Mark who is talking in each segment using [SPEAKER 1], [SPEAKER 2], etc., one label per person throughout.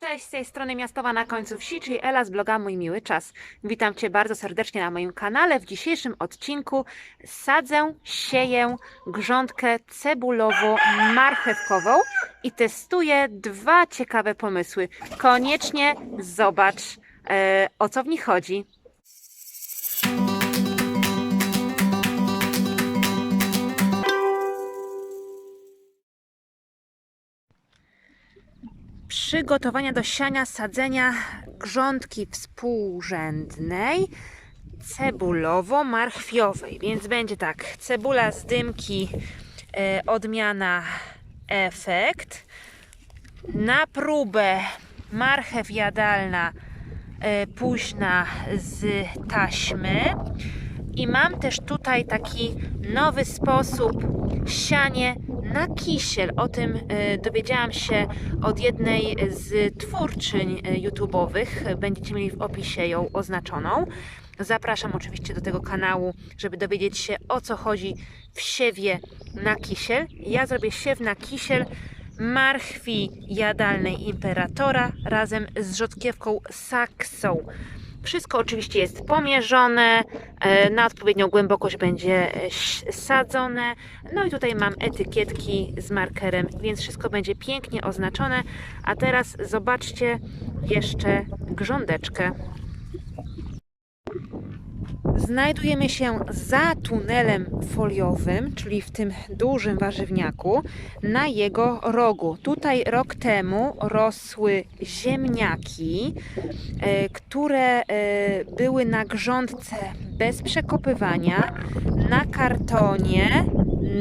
[SPEAKER 1] Cześć, z tej strony Miastowa na końcu wsi, czyli Ela z bloga Mój Miły Czas. Witam Cię bardzo serdecznie na moim kanale. W dzisiejszym odcinku sadzę, sieję grządkę cebulowo-marchewkową i testuję dwa ciekawe pomysły. Koniecznie zobacz, e, o co w nich chodzi. Przygotowania do siania, sadzenia grządki współrzędnej cebulowo-marchwiowej. Więc będzie tak, cebula z dymki, e, odmiana efekt. Na próbę marchew jadalna e, późna z taśmy. I mam też tutaj taki nowy sposób sianie na kisiel. O tym e, dowiedziałam się od jednej z twórczyń e, YouTube'owych. Będziecie mieli w opisie ją oznaczoną. Zapraszam oczywiście do tego kanału, żeby dowiedzieć się o co chodzi w siewie na kisiel. Ja zrobię siew na kisiel marchwi jadalnej imperatora razem z rzodkiewką saksą. Wszystko oczywiście jest pomierzone, e, na odpowiednią głębokość będzie e, sadzone. No i tutaj mam etykietki z markerem, więc wszystko będzie pięknie oznaczone. A teraz zobaczcie jeszcze grządeczkę. Znajdujemy się za tunelem foliowym, czyli w tym dużym warzywniaku, na jego rogu. Tutaj rok temu rosły ziemniaki, e, które e, były na grządce bez przekopywania, na kartonie,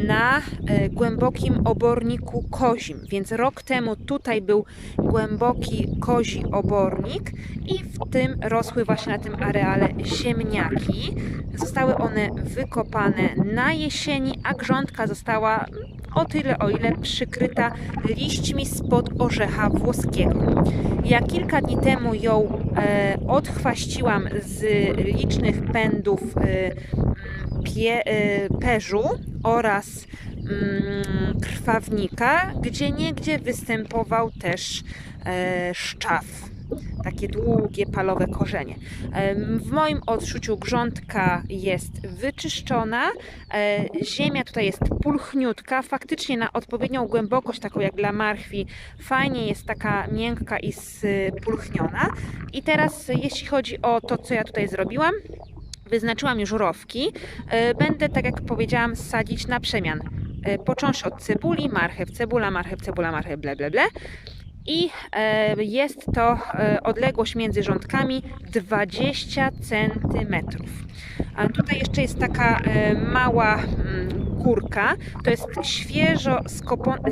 [SPEAKER 1] na e, głębokim oborniku kozim. Więc rok temu tutaj był głęboki kozi obornik i w tym rosły właśnie na tym areale ziemniaki. Zostały one wykopane na jesieni, a grządka została o tyle, o ile przykryta liśćmi spod orzecha włoskiego. Ja kilka dni temu ją e, odchwaściłam z licznych pędów e, pie, e, perzu oraz mm, krwawnika, gdzie niegdzie występował też e, szczaw. Takie długie, palowe korzenie. W moim odczuciu grządka jest wyczyszczona. e, Ziemia tutaj jest pulchniutka, faktycznie na odpowiednią głębokość, taką jak dla marchwi, fajnie jest taka miękka i spulchniona. I teraz, jeśli chodzi o to, co ja tutaj zrobiłam, wyznaczyłam już rowki. E, Będę, tak jak powiedziałam, sadzić na przemian. E, Począwszy od cebuli, marchew, cebula, marchew, cebula, marchew, ble, ble, ble. I e, jest to e, odległość między rządkami 20 centymetrów. A tutaj jeszcze jest taka e, mała mm, górka. To jest świeżo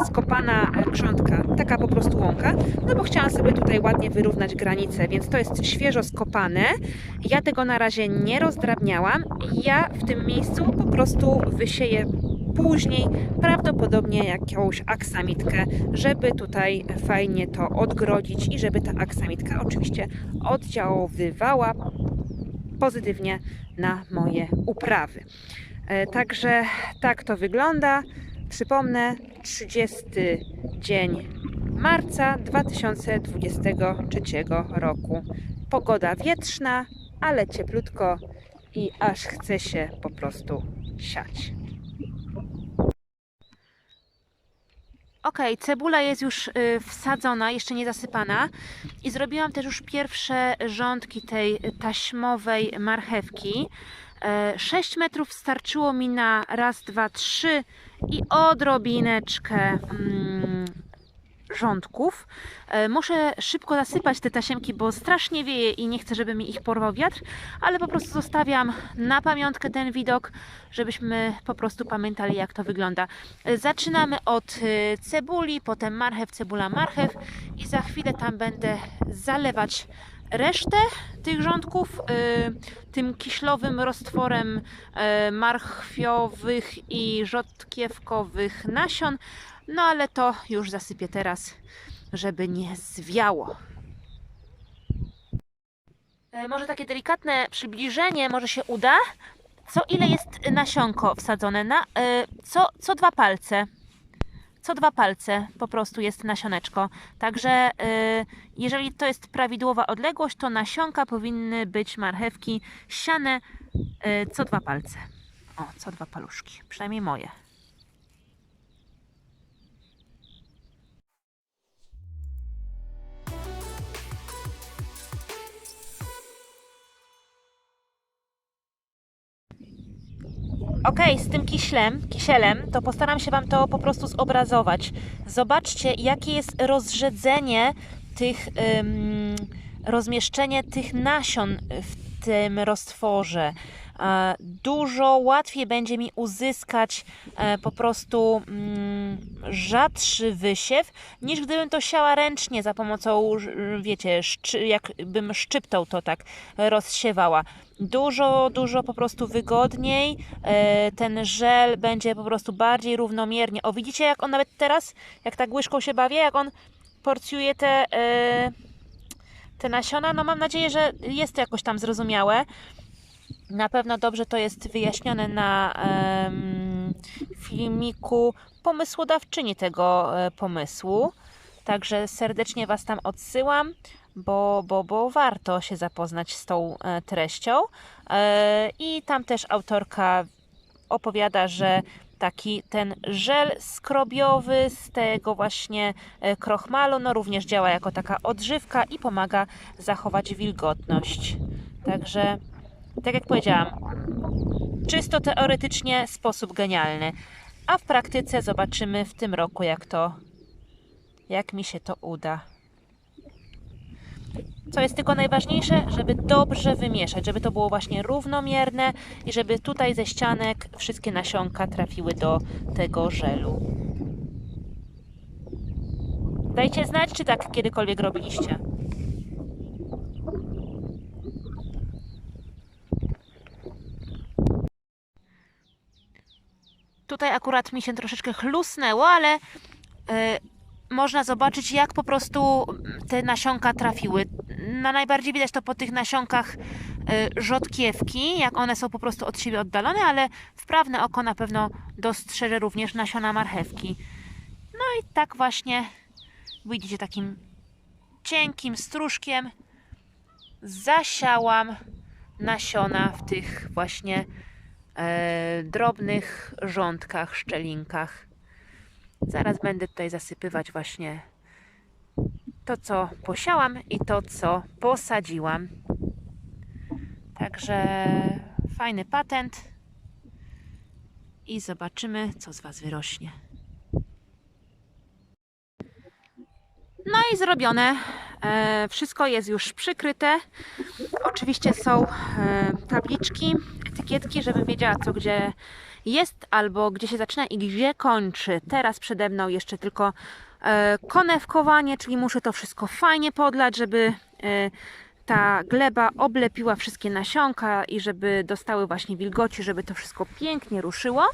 [SPEAKER 1] skopana grządka, taka po prostu łąka. No bo chciałam sobie tutaj ładnie wyrównać granice, więc to jest świeżo skopane. Ja tego na razie nie rozdrabniałam. Ja w tym miejscu po prostu wysieję później prawdopodobnie jakąś aksamitkę, żeby tutaj fajnie to odgrodzić i żeby ta aksamitka oczywiście oddziaływała pozytywnie na moje uprawy. E, Także tak to wygląda. Przypomnę, 30 dzień marca 2023 roku. Pogoda wietrzna, ale cieplutko i aż chce się po prostu siać. Ok, cebula jest już y, wsadzona, jeszcze nie zasypana i zrobiłam też już pierwsze rządki tej taśmowej marchewki. E, 6 metrów starczyło mi na raz, dwa, trzy i odrobineczkę mm, rządków. E, Muszę szybko zasypać te tasiemki, bo strasznie wieje i nie chcę, żeby mi ich porwał wiatr, ale po prostu zostawiam na pamiątkę ten widok, żebyśmy po prostu pamiętali, jak to wygląda. E, Zaczynamy od e, cebuli, potem marchew, cebula, marchew i za chwilę tam będę zalewać resztę tych rządków tym kiślowym roztworem marchwiowych i rzodkiewkowych nasion, no ale to już zasypię teraz, żeby nie zwiało. E, Może takie delikatne przybliżenie może się uda. Co ile jest nasionko wsadzone? Na, e, co, co dwa palce. co dwa palce po prostu jest nasioneczko. Także y, jeżeli to jest prawidłowa odległość, to nasionka powinny być marchewki siane co dwa palce. O, co dwa paluszki, przynajmniej moje. Ok, z tym kiślem, kisielem, to postaram się Wam to po prostu zobrazować. Zobaczcie, jakie jest rozrzedzenie tych, rozmieszczenie tych nasion w tym roztworze. E, Dużo łatwiej będzie mi uzyskać e, po prostu mm, rzadszy wysiew, niż gdybym to siała ręcznie za pomocą, wiecie, jakbym szczyptą to tak rozsiewała. Dużo, dużo po prostu wygodniej. E, Ten żel będzie po prostu bardziej równomiernie. O, widzicie, jak on nawet teraz, jak tak łyżką się bawię, jak on porcjuje te, te nasiona. No mam nadzieję, że jest to jakoś tam zrozumiałe. Na pewno dobrze to jest wyjaśnione na em, filmiku pomysłodawczyni tego e, pomysłu. Także serdecznie Was tam odsyłam, bo, bo, bo warto się zapoznać z tą e, treścią. E, I tam też autorka opowiada, że taki ten żel skrobiowy z tego właśnie krochmalu, no również działa jako taka odżywka i pomaga zachować wilgotność. Także, tak jak powiedziałam, czysto teoretycznie sposób genialny, a w praktyce zobaczymy w tym roku, jak to, jak mi się to uda. Co jest tylko najważniejsze, żeby dobrze wymieszać, żeby to było właśnie równomierne i żeby tutaj ze ścianek wszystkie nasionka trafiły do tego żelu. Dajcie znać, czy tak kiedykolwiek robiliście. Tutaj akurat mi się troszeczkę chlusnęło, ale e, można zobaczyć, jak po prostu te nasionka trafiły. Na najbardziej widać to po tych nasionkach e, rzodkiewki, jak one są po prostu od siebie oddalone, ale wprawne oko na pewno dostrzeże również nasiona marchewki. No i tak właśnie widzicie takim cienkim stróżkiem zasiałam nasiona w tych właśnie e, drobnych rządkach, szczelinkach. Zaraz będę tutaj zasypywać właśnie to, co posiałam i to, co posadziłam. Także fajny patent i zobaczymy, co z Was wyrośnie. No i zrobione. E, wszystko jest już przykryte. Oczywiście są e, tabliczki, etykietki, żebym wiedziała, co gdzie jest, albo gdzie się zaczyna i gdzie kończy. Teraz przede mną jeszcze tylko e, konewkowanie, czyli muszę to wszystko fajnie podlać, żeby e, ta gleba oblepiła wszystkie nasionka i żeby dostały właśnie wilgoci, żeby to wszystko pięknie ruszyło.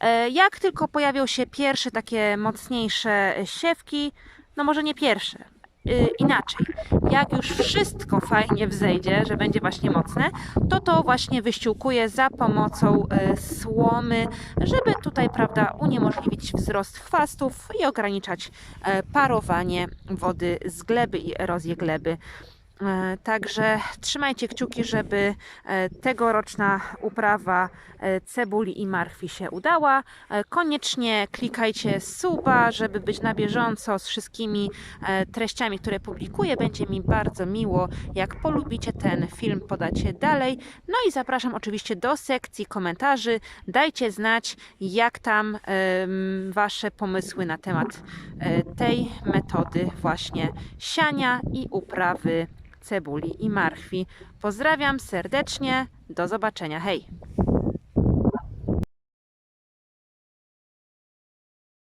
[SPEAKER 1] E, Jak tylko pojawią się pierwsze takie mocniejsze siewki, no może nie pierwsze, y, inaczej. Jak już wszystko fajnie wzejdzie, że będzie właśnie mocne, to to właśnie wyściółkuję za pomocą y, słomy, żeby tutaj, prawda, uniemożliwić wzrost chwastów i ograniczać e, parowanie wody z gleby i erozję gleby. E, Także trzymajcie kciuki, żeby e, tegoroczna uprawa e, cebuli i marchwi się udała. Koniecznie klikajcie suba, żeby być na bieżąco z wszystkimi treściami, które publikuję. Będzie mi bardzo miło, jak polubicie ten film, podacie dalej. No i zapraszam oczywiście do sekcji komentarzy. Dajcie znać, jak tam Wasze pomysły na temat tej metody właśnie siania i uprawy cebuli i marchwi. Pozdrawiam serdecznie. Do zobaczenia. Hej!